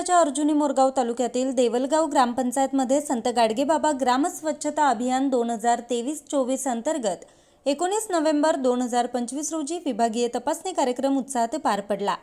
महाराष्ट्राच्या अर्जुनी मोरगाव तालुक्यातील देवलगाव ग्रामपंचायतमध्ये संत गाडगेबाबा ग्राम स्वच्छता अभियान दोन हजार तेवीस चोवीस अंतर्गत एकोणीस नोव्हेंबर दोन हजार पंचवीस रोजी विभागीय तपासणी कार्यक्रम उत्साहात पार पडला.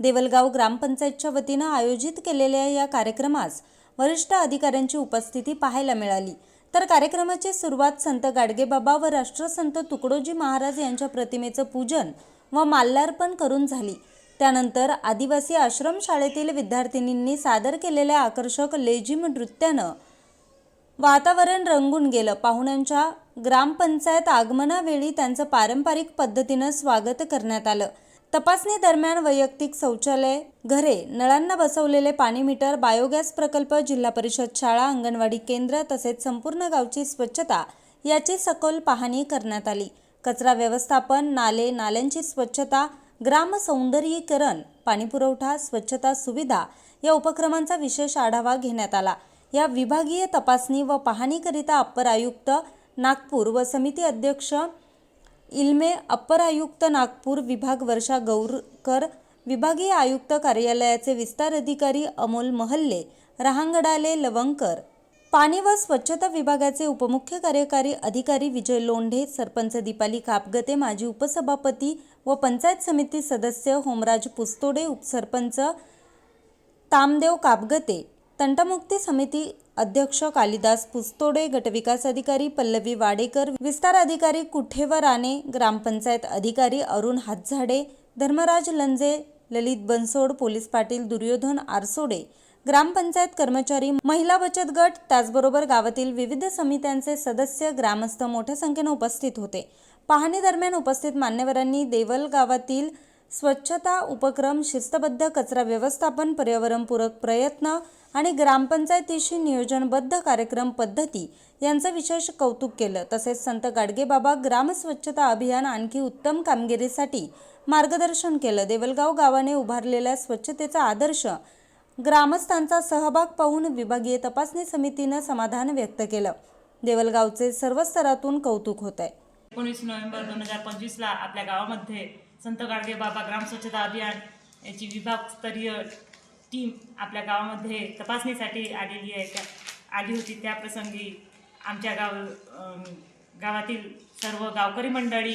देवलगाव ग्रामपंचायतच्या वतीनं आयोजित केलेल्या या कार्यक्रमास वरिष्ठ अधिकाऱ्यांची उपस्थिती पाहायला मिळाली. तर कार्यक्रमाची सुरुवात संत गाडगेबाबा व राष्ट्रसंत तुकडोजी महाराज यांच्या प्रतिमेचं पूजन व माल्यार्पण करून झाली. त्यानंतर आदिवासी आश्रमशाळेतील विद्यार्थिनींनी सादर केलेल्या आकर्षक लेझिम नृत्यानं वातावरण रंगून गेलं. पाहुण्यांच्या ग्रामपंचायत आगमनावेळी त्यांचं पारंपरिक पद्धतीनं स्वागत करण्यात आलं. तपासणी दरम्यान वैयक्तिक शौचालय घरे नळांना बसवलेले पाणी मीटर बायोगॅस प्रकल्प जिल्हा परिषद शाळा अंगणवाडी केंद्र तसेच संपूर्ण गावची स्वच्छता याची सखोल पाहणी करण्यात आली. कचरा व्यवस्थापन नाले नाल्यांची स्वच्छता ग्राम सौंदर्यीकरण पाणीपुरवठा स्वच्छता सुविधा या उपक्रमांचा विशेष आढावा घेण्यात आला. या विभागीय तपासणी व पाहणीकरिता अप्पर आयुक्त नागपूर व समिती अध्यक्ष इल्मे अप्पर आयुक्त नागपूर विभाग वर्षा गौरकर विभागीय आयुक्त कार्यालयाचे विस्तार अधिकारी अमोल महल्ले रहांगडाले लवंकर पाणी व स्वच्छता विभागाचे उपमुख्य कार्यकारी अधिकारी विजय लोंढे सरपंच दीपाली कापगते माजी उपसभापती व पंचायत समिती सदस्य होमराज पुस्तोडे उपसरपंच तामदेव कापगते तंटमुक्ती समिती अध्यक्ष कालिदास पुस्तोडे गटविकास अधिकारी पल्लवी वाडेकर विस्तार अधिकारी कुठेवर राणे ग्रामपंचायत अधिकारी अरुण हातझाडे धर्मराज लंजे ललित बनसोड पोलीस पाटील दुर्योधन आरसोडे ग्रामपंचायत कर्मचारी महिला बचत गट त्याचबरोबर गावातील विविध समित्यांचे सदस्य ग्रामस्थ मोठ्या संख्येने उपस्थित होते. पाहणीदरम्यान उपस्थित मान्यवरांनी देवल गावातील स्वच्छता उपक्रम शिस्तबद्ध कचरा व्यवस्थापन पर्यावरणपूरक प्रयत्न आणि ग्रामपंचायतीशी नियोजनबद्ध कार्यक्रम पद्धती यांचं विशेष कौतुक केलं. तसेच संत गाडगेबाबा ग्राम स्वच्छता अभियान आणखी उत्तम कामगिरीसाठी मार्गदर्शन केलं. देवलगाव गावाने उभारलेल्या स्वच्छतेचा आदर्श ग्रामस्थांचा सहभाग पाहून विभागीय तपासणी समितीनं समाधान व्यक्त केलं. देवलगावचे सर्व स्तरातून कौतुक होत आहे एकोणीस नोव्हेंबर दोन हजार पंचवीसला आपल्या गावामध्ये संत गाडगे बाबा ग्राम स्वच्छता अभियान याची विभागस्तरीय टीम आपल्या गावामध्ये तपासणीसाठी आलेली आहे. त्या आली होती. त्याप्रसंगी आमच्या गाव गावातील सर्व गावकरी मंडळी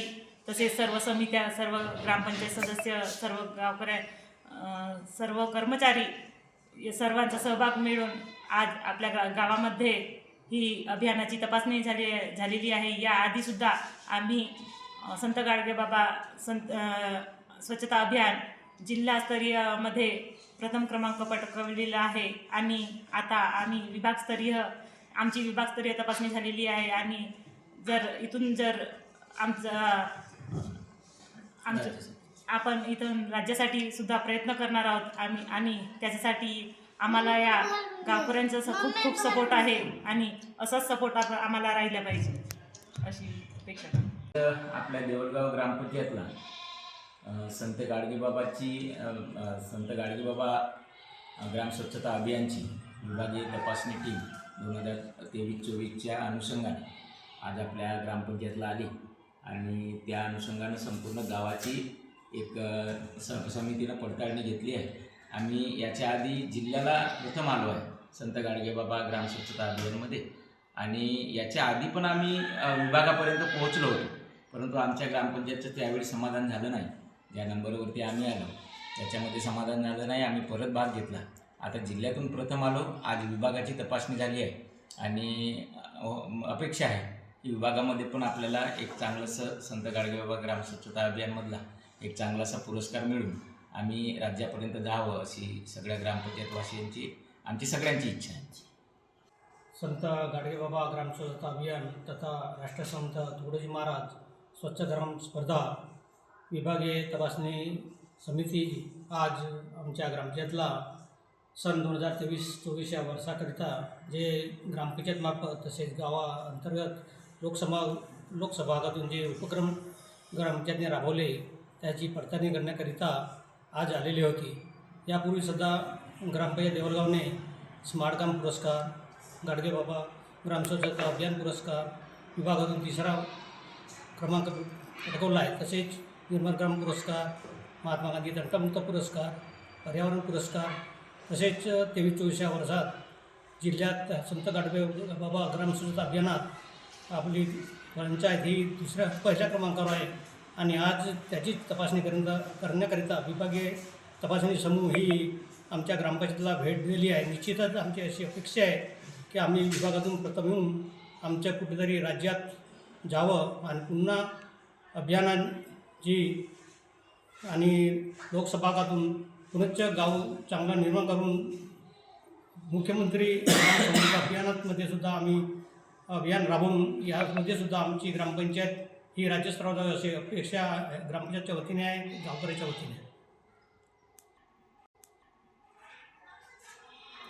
तसेच सर्व समित्या सर्व ग्रामपंचायत सदस्य सर्व गावकऱ्या सर्व कर्मचारी या सर्वांचा सहभाग मिळून आज आपल्या गा गावामध्ये ही अभियानाची तपासणी झाली झालेली आहे. या आधीसुद्धा आम्ही संत गाडगे बाबा संत स्वच्छता अभियान जिल्हास्तरीयमध्ये प्रथम क्रमांक पटकवलेला आहे आणि आता आम्ही विभागस्तरीय आमची विभागस्तरीय तपासणी झालेली आहे आणि जर इथून जर आमचं आमचं आपण इथून राज्यासाठी सुद्धा प्रयत्न करणार आहोत आम्ही आणि त्याच्यासाठी आम्हाला या गावकऱ्यांचा स- खूप खूप सपोर्ट आहे आणि असाच सपोर्ट आपण आम्हाला राहिला पाहिजे अशी अपेक्षा आपल्या देवळगाव ग्रामपंचायतला संत गाडगेबाबाची संत गाडगेबाबा ग्राम स्वच्छता अभियानची विभागीय तपासणी टीम दोन हजार तेवीस चोवीसच्या अनुषंगाने आज आपल्या ग्रामपंचायतला आली. आणि त्या अनुषंगानं संपूर्ण गावाची एक स समितीनं पडताळणी घेतली आहे. आम्ही याच्या आधी जिल्ह्याला प्रथम आलो आहे. संत गाडगेबाबा ग्राम स्वच्छता अभियानमध्ये. आणि याच्या आधी पण आम्ही विभागापर्यंत पोहोचलो होतो. परंतु आमच्या ग्रामपंचायतचं त्यावेळी समाधान झालं नाही. ज्या नंबरवरती आम्ही आलो त्याच्यामध्ये समाधान झालं नाही. आम्ही परत भाग घेतला. आता जिल्ह्यातून प्रथम आलो. आज विभागाची तपासणी झाली आहे. आणि अपेक्षा आहे की विभागामध्ये पण आपल्याला एक चांगलंसं संत गाडगेबाबा ग्राम स्वच्छता अभियानमधला एक चांगलासा पुरस्कार मिळून आम्ही राज्यापर्यंत जावं अशी सगळ्या ग्रामपंचायतवासियांची आमची सगळ्यांची इच्छा आहे. संत गाडगेबाबा ग्रामस्वच्छता अभियान तथा राष्ट्रसंत तुकडोजी महाराज स्वच्छ धर्म स्पर्धा विभागीय तपासणी समिती आज आमच्या ग्रामपंचायतला सन दोन हजार तेवीस चोवीस या वर्षाकरिता जे ग्रामपंचायतमार्फत तसेच गावाअंतर्गत लोकसभा लोकसभागातून जे उपक्रम ग्रामपंचायतने राबवले त्याची पडताळणी करण्याकरिता आज आलेली होती. यापूर्वीसुद्धा ग्रामपंचायत देवळगावने स्मार्टकाम पुरस्कार गाडगेबाबा ग्रामस्वच्छता अभियान पुरस्कार विभागातून तिसरा क्रमांक पटकवला आहे. तसेच निर्मलग्राम पुरस्कार महात्मा गांधी दंतमुक्त पुरस्कार पर्यावरण पुरस्कार तसेच तेवीस चोवीसच्या वर्षात जिल्ह्यात संत गाडगे बाबा ग्रामस्वच्छता अभियानात आपली पंचायत ही दुसऱ्या पहिल्या क्रमांकावर आहे. आणि आज त्याची तपासणी करिता करण्याकरिता विभागीय तपासणी समूह ही आमच्या ग्रामपंचायतीला भेट दिली आहे. निश्चितच आमची अशी अपेक्षा आहे की आम्ही विभागातून प्रथम येऊन आमच्या कुठेतरी राज्यात जावं आणि पुन्हा अभियानाची आणि लोकसभागातून पुनश्च गाव चांगला निर्माण करून मुख्यमंत्री अभियानामध्ये सुद्धा आम्ही अभियान राबवून यामध्ये सुद्धा आमची ग्रामपंचायत ही राज्यस्तरावर अशी अपेक्षा ग्रामपंचायतच्या वतीने आहे गावकऱ्याच्या वतीने आहे.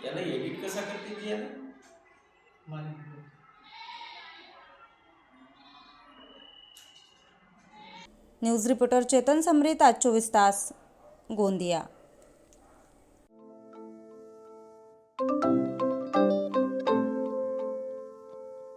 याला एडिट कसा करते ती याला? न्यूज रिपोर्टर चेतन समरीत आज चोवीस तास गोंदिया.